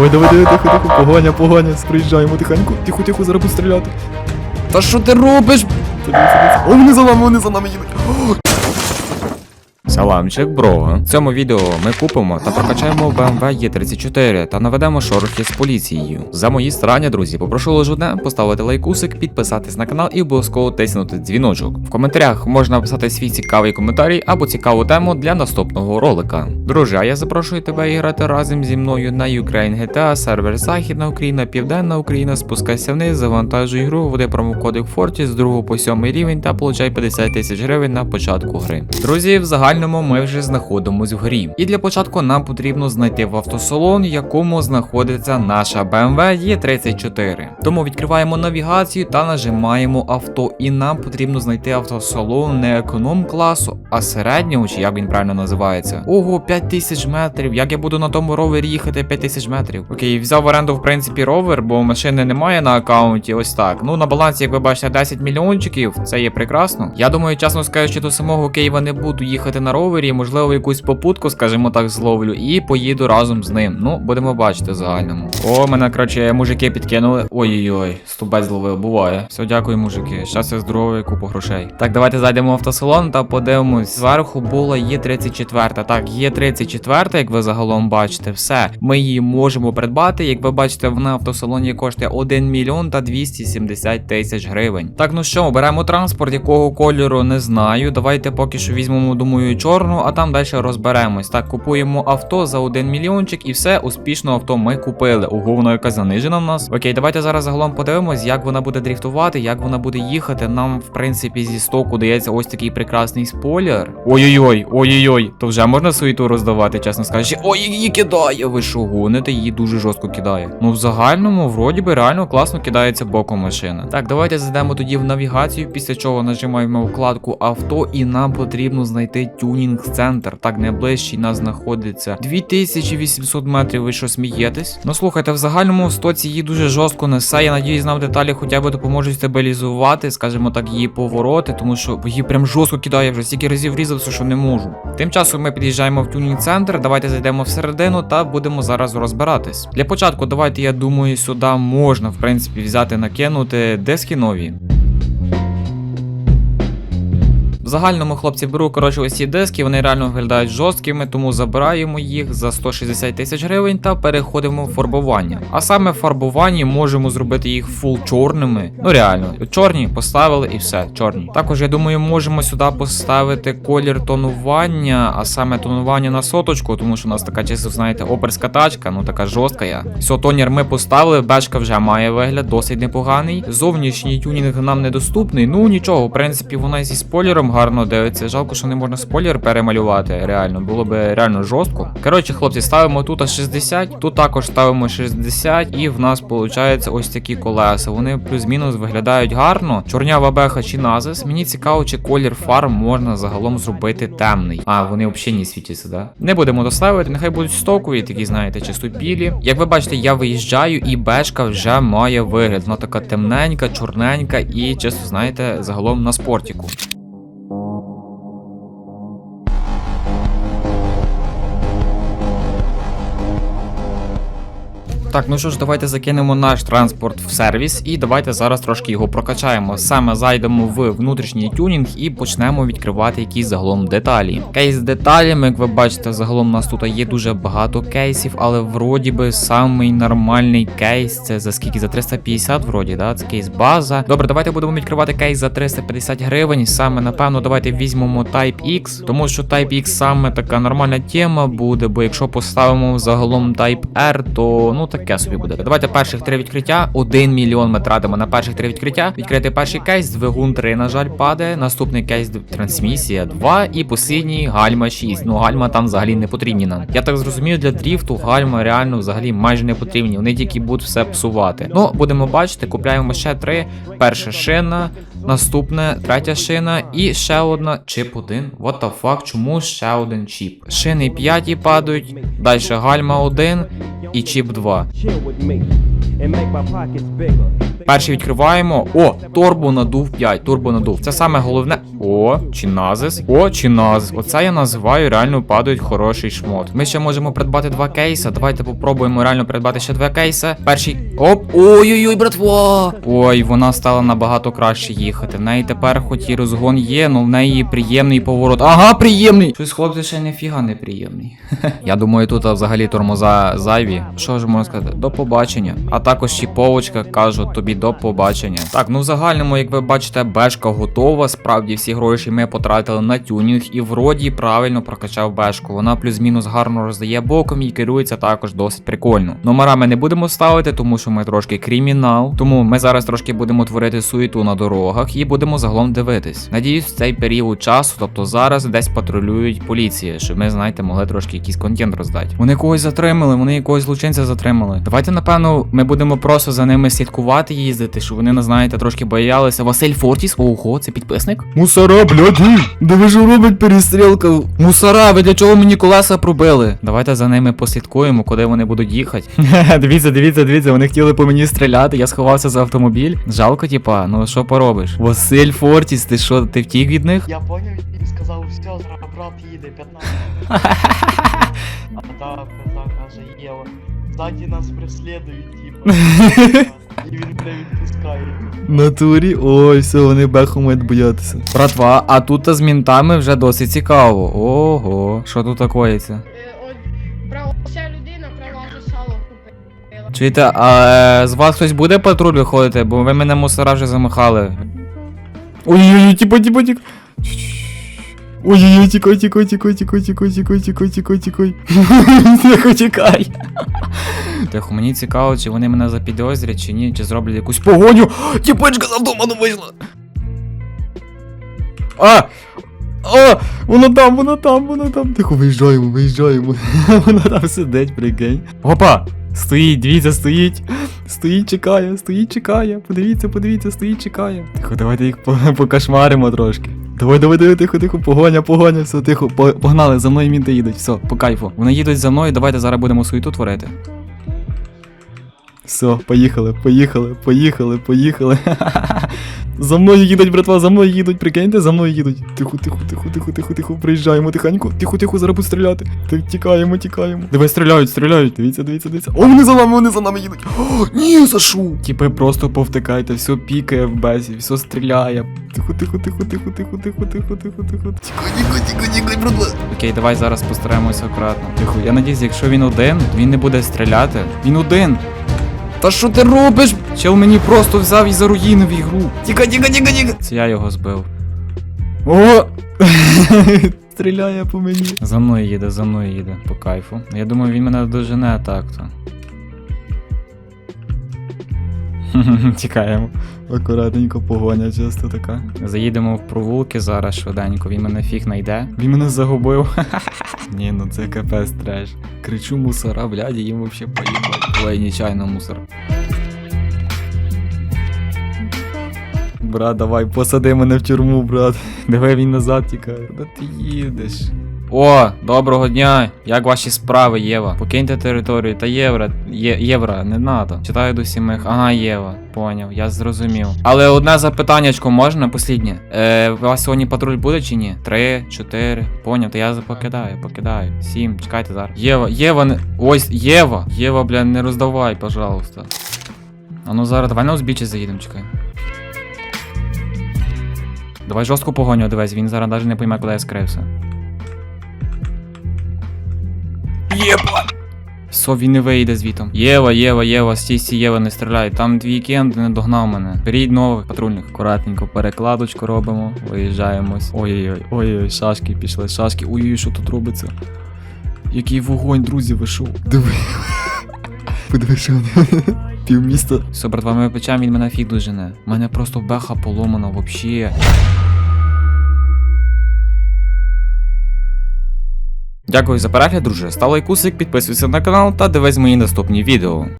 Давай, давай, давай, тихо, тихо, погоня, погоня, приїжджаємо тихенько, тихо, тихо, зараз буду стріляти. Та що ти робиш? О, вони за нами, вони за нами їдуть. Саламчик, бро. В цьому відео ми купимо та прокачаємо BMW E34 та наведемо шорохи з поліцією. За мої старання, друзі, попрошу лише одне поставити лайкусик, підписатись на канал і обов'язково тиснути дзвіночок. В коментарях можна написати свій цікавий коментарій або цікаву тему для наступного ролика. Друже, а я запрошую тебе грати разом зі мною на Ukraine GTA, сервер Західна Україна, Південна Україна. Спускайся вниз, завантажуй гру, введи промокодик Fortis з 2 по 7 рівень та получай 50 тисяч гривень на початку гри. Друзі, в загальному ми вже знаходимось в грі. І для початку нам потрібно знайти в автосалон, в якому знаходиться наша BMW E34. Тому відкриваємо навігацію та нажимаємо авто. І нам потрібно знайти автосалон не економ класу, а середнього, чи як він правильно називається. Ого, 5000 метрів. Як я буду на тому ровері їхати 5000 метрів? Окей, взяв в оренду, в принципі, ровер, бо машини немає на аккаунті. Ось так. Ну на балансі, як ви бачите, 10 мільйончиків. Це є прекрасно. Я думаю, чесно скажучи, до самого Києва не буду їхати на ровері. Можливо, якусь попутку, скажімо так, зловлю, і поїду разом з ним. Ну, будемо бачити в загальному. О, мене коротше, мужики підкинули. Ой-ой-ой, стубець зловив, буває. Все, дякую, мужики. Щас я здоровий, купу грошей. Так, давайте зайдемо в автосалон та подивимось. Зверху була Є34. Так, Є34, як ви загалом бачите, все. Ми її можемо придбати. Як ви бачите, вона в автосалоні коштує 1 мільйон та 270 тисяч гривень. Так, ну що, беремо транспорт, якого кольору не знаю. Давайте поки що візьмемо, думаю, чорну, а там далі розберемось. Так, купуємо авто за 1 мільйончик і все, успішно авто ми купили. Ого, воно якась занижена в нас. Окей, давайте зараз загалом подивимось, як вона буде дріфтувати, як вона буде їхати. Нам, в принципі, зі стоку дається ось такий прекрасний спойлер. Ой-ой-ой, ой-ой-ой, то вже можна суету роздавати, чесно скажучи. Ой, її кидає, ви що гоните, її дуже жорстко кидає. Ну, в загальному, вроді би, реально класно кидається боком машина. Так, давайте зайдемо тоді в навігацію, після чого нажимаємо вкладку авто, і нам потрібно знайти тюнінг-центр. Так, найближчий нас знаходиться 2800 метрів. Ви що смієтесь? Ну слухайте, в загальному стоці її дуже жорстко несе. Я надіюсь, нам деталі хоча б допоможуть стабілізувати, скажімо так, її повороти, тому що її прям жорстко кидає вже стільки разів різався, що не можу. Тим часом ми під'їжджаємо в тюнінг-центр. Давайте зайдемо всередину та будемо зараз розбиратись. Для початку, давайте, я думаю, сюди можна, в принципі, взяти, накинути диски нові. Загальному хлопці беру коротше ось ці диски, вони реально виглядають жорсткими, тому забираємо їх за 160 тисяч гривень та переходимо в фарбування. А саме в фарбуванні можемо зробити їх фул чорними. Ну реально, чорні поставили і все, чорні. Також я думаю, можемо сюди поставити колір тонування, а саме тонування на соточку, тому що у нас така чисто, знаєте, оперська тачка, ну така жорстка я. Все, тонір ми поставили, бешка вже має вигляд, досить непоганий. Зовнішній тюнінг нам недоступний. Ну нічого, в принципі, вона зі спойлером гарно дивиться. Жалко, що не можна спойлер перемалювати. Реально, було би реально жорстко. Коротше, хлопці, ставимо тут 60, тут також ставимо 60, і в нас виходить ось такі колеса. Вони плюс-мінус виглядають гарно. Чорнява беха чи назис. Мені цікаво, чи колір фар можна загалом зробити темний. А, вони взагалі не світяться, да? Не будемо доставити, нехай будуть стокові, такі, знаєте, чисто білі. Як ви бачите, я виїжджаю, і бешка вже має вигляд. Вона така темненька, чорненька і, чисто, знаєте, загалом на спортіку. Так, ну що ж, давайте закинемо наш транспорт в сервіс і давайте зараз трошки його прокачаємо. Саме зайдемо в внутрішній тюнінг і почнемо відкривати якісь загалом деталі. Кейс деталями, як ви бачите, загалом у нас тут є дуже багато кейсів, але вроді би самий нормальний кейс це за скільки? За 350 вроді, да? Це кейс база. Добре, давайте будемо відкривати кейс за 350 гривень. Саме напевно, давайте візьмемо Type X, тому що Type X саме така нормальна тема буде, бо якщо поставимо загалом Type R, то ну таке собі буде. Давайте перших три відкриття. 1 мільйон ми тратимо на перших три відкриття. Відкрити перший кейс, двигун 3, на жаль, падає. Наступний кейс трансмісія 2 і послідній гальма 6. Ну гальма там взагалі не потрібні нам. Я так зрозумів, для дріфту гальма реально взагалі майже не потрібні. Вони тільки будуть все псувати. Ну, будемо бачити, купляємо ще три. Перша шина, наступне, третя шина і ще одна чип 1. What the fuck, чому ще один чіп? Шини 5 падають, далі гальма 1 і чіп 2. Перший відкриваємо. О, Турбо надув 5, турбо надув. Це саме головне. О, чиназис. О, чиназ. Оце я називаю реально падають хороший шмот. Ми ще можемо придбати два кейса. Давайте попробуємо реально придбати ще два кейса. Перший. Оп! Ой-ой-ой, братва! Ой, вона стала набагато краще їхати. В неї тепер хоч і розгон є, але в неї приємний поворот. Ага, приємний! Щось хлопці ще ніфіга не приємний. Я думаю, тут взагалі тормоза зайві. Що ж можна сказати? До побачення. А також чіповочка кажу тобі до побачення. Так, ну в загальному, як ви бачите, бешка готова. Справді всі гроші ми потратили на тюнінг і вроді правильно прокачав бешку. Вона плюс-мінус гарно роздає боком і керується також досить прикольно. Номера ми не будемо ставити, тому що ми трошки кримінал. Тому ми зараз трошки будемо творити суєту на дорогах і будемо загалом дивитись. Надіюсь, в цей період часу, тобто зараз десь патрулюють поліція, щоб ми, знаєте, могли трошки якийсь контент роздати. Вони когось затримали, вони якогось злочинця затримали. Давайте, напевно, ми будемо просто за ними слідкувати, їздити, щоб вони, знаєте, трошки боялися. Василь Фортіс, ого, це підписник. Мусора, бляді! Да ви ж робить перестрілка. Мусора, ви для чого мені колеса пробили? Давайте за ними послідкуємо, куди вони будуть їхати. дивіться, дивіться, дивіться, вони хотіли по мені стріляти, я сховався за автомобіль. Жалко, типа, ну що поробиш? Василь Фортіс, ти що, ти втік від них? Я поняв, він сказав, все, зараз брат їде, 15. А так, так, каже, Єва. Ззаді нас преслідують, типу. І він не відпускає. Натурі, ой, все, вони беху мають боятися. Братва, а тут з мінтами вже досить цікаво. Ого, що тут такоїться? Е, от права ця людина права сало купила. Чуєте, а е, з вас хтось буде патруль виходити, бо ви мене мусора вже замахали. Ой-ой-ой, тіпо, тіпо, тік. Ой-ой-ой, тікай, тікай, тікай, тікай, тікай, тікай, тікай, тікай, тікай. Тихо, тікай. Тихо, мені цікаво, чи вони мене запідозрять, чи ні, чи зроблять якусь погоню. Тіпочка з автоману вийшла. А! А! Воно там, воно там, воно там. Тихо, виїжджаємо, виїжджаємо. Воно там сидить, прикинь. Опа! Стоїть, дивіться, стоїть. Стоїть, чекає, стоїть, чекає. Подивіться, подивіться, стоїть, чекає. Тихо, давайте їх по- покошмаримо трошки. Давай, давай, давай, тихо, тихо, погоня, погоня, все, тихо, погнали, за мною мінти їдуть, все, по кайфу. Вони їдуть за мною, давайте зараз будемо суету творити. Все, поїхали, поїхали, поїхали, поїхали. За мною їдуть, братва, за мною їдуть, прикиньте, за мною їдуть. Тихо, тихо, тихо, тихо, тихо, тихо, приїжджаємо тихенько. Тихо, тихо, зараз будуть стріляти. Так, тікаємо, тікаємо. Давай стріляють, стріляють. Дивіться, дивіться, дивіться. О, вони за нами, вони за нами їдуть. О, ні, зашу. Типи просто повтикайте, все пікає в бесі, все стріляє. Тихо, тихо, тихо, тихо, тихо, тихо, тихо, тихо, тихо. Тихо, тихо, тихо, тихо, братва. Окей, давай зараз постараємося акуратно. Тихо, я надіюсь, якщо він один, він не буде стріляти. Він один. Та що ти робиш? Чел мені просто взяв і заруїнив ігру. Тіка, тіка, тіка, тіка. Це я його збив. О! Стріляє по мені. За мною їде, за мною їде, по кайфу. Я думаю, він мене дожене так-то. Тікаємо. Акуратненько погоня часто така. Заїдемо в провулки зараз швиденько, він мене фіг найде. Він мене загубив. Ні, ну це капець треш. Кричу мусора, бляді, їм вообще поїхали. Ой, нечайно мусор. Брат, давай, посади мене в тюрму, брат. Давай він назад тікає. Куди ти їдеш? О, доброго дня! Як ваші справи, Єва? Покиньте територію та євро. Є, євро, не надо. Читаю до сімих. Ага, Єва. Поняв, я зрозумів. Але одне запитаннячко можна, посліднє. Е, у вас сьогодні патруль буде чи ні? Три, чотири. Поняв, то я покидаю, покидаю. Сім, чекайте зараз. Єва, Єва, не. Ось, Єва! Єва, бля, не роздавай, пожалуйста. А ну зараз, давай на узбіччя заїдемо, чекай. Давай жорстку погоню, дивись, він зараз навіть не пойме, куди я скрився. Єба! Все, він не вийде звітом. Єва, Єва, Єва, стій, стій, Єва, не стріляй. Там твій кент не догнав мене. Беріть нових патрульних. Акуратненько перекладочку робимо. Виїжджаємось. Ой-ой-ой, ой-ой, шашки пішли, шашки. Ой-ой, що тут робиться? Який вогонь, друзі, вийшов. Диви. Подиви, що. Півміста. Все, братва, ми печем, він мене фіг дожене. У мене просто беха поломана вообще. Дякую за перегляд, друже. Став лайкусик, підписуйся на канал та дивись мої наступні відео.